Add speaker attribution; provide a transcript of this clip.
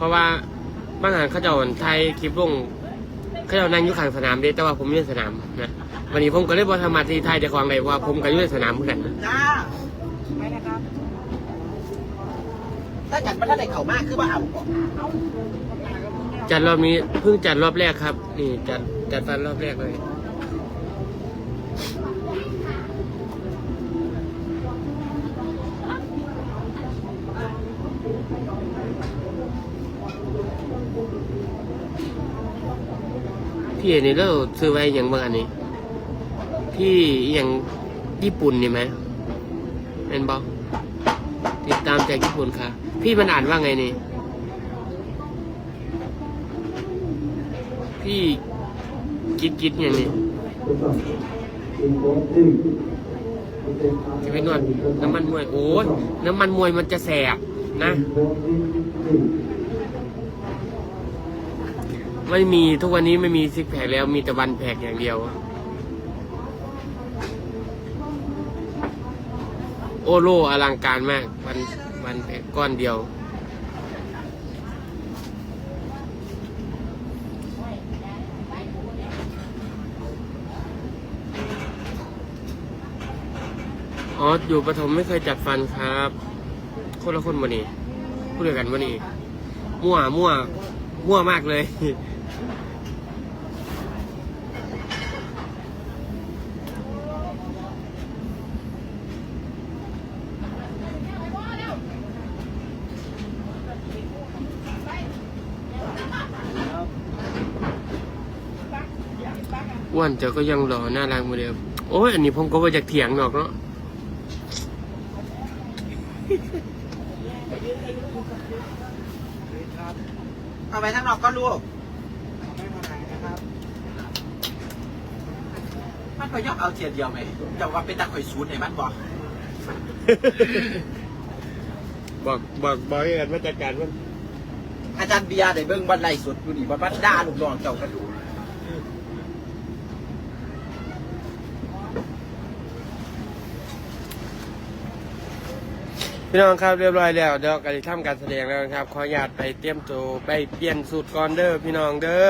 Speaker 1: เพราะว่าบางหางเขาเจะไทยคลิปลงเขาเจะนั่งอยู่ข้างสนามเด้แต่ว่าผมอยู่ในสนามนะวันนี้ผมก็เลยบอทำมาที่ไทยเดี๋ยวของใดเพราะว่าผมก็อยู่ในสนามเหมือนกันนะ
Speaker 2: จ้าไปนะครับถ้าจัดมาถ้าได้เข่ามากคือว่าเอาก่อน
Speaker 1: จัดรอบนี้เพิ่งจัดรอบแรกครับ นี่จัดจัดฟันรอบแรกเลย พี่เนนี่เราซื้อไว้อย่างบางอันนี้ พี่อย่างญี่ปุ่นนี่ไหมเป็นบอกติดตามจากญี่ปุ่นค่ะ พี่มันอ่านว่าไงนี่ พี่กิดกิดอย่างนี้จะไปนวดน้ำมันมวยโอ้ยน้ำมันมวยมันจะแสบนะ ไม่มีทุกวันนี้ไม่มีซิกแพคแล้วมีแต่วันแพคอย่างเดียว โอโลอลังการมากวันวันแพคก้อนเดียว อ๋อ อยู่ปฐมไม่เคยจัดฟันครับ คนละคนวันนี้พูดเดียวกันวันนี้ มั่วมั่วมั่วมากเลย อ้วนเจ้าก็ยังรอน่ารักเหมือนเดิมโอ้ยอันนี้ผมก็ว่าจากเถียงหรอกเนาะ
Speaker 2: เอาไปทั้งนอกก็ลูกมันก็ยอมเอาเทียนเดียวไหมจะว่าเป็นตะข่อยซูนไหนมันบอก
Speaker 1: บอกบอกบอกให้กันว่าจัดการมัน
Speaker 2: อาจารย์เบียร์ได้เบิ่งบันไลสุดอยู่นี่บันบันด่าลูกน้องเจ้ากันดู
Speaker 1: พี่น้องครับเรียบร้อยแล้วเดี๋ยวการทำการแสดงแล้วนะครับ ขออนุญาตไปเตรียมตัวไปเปลี่ยนสูตรก่อนเด้อพี่น้องเด้อ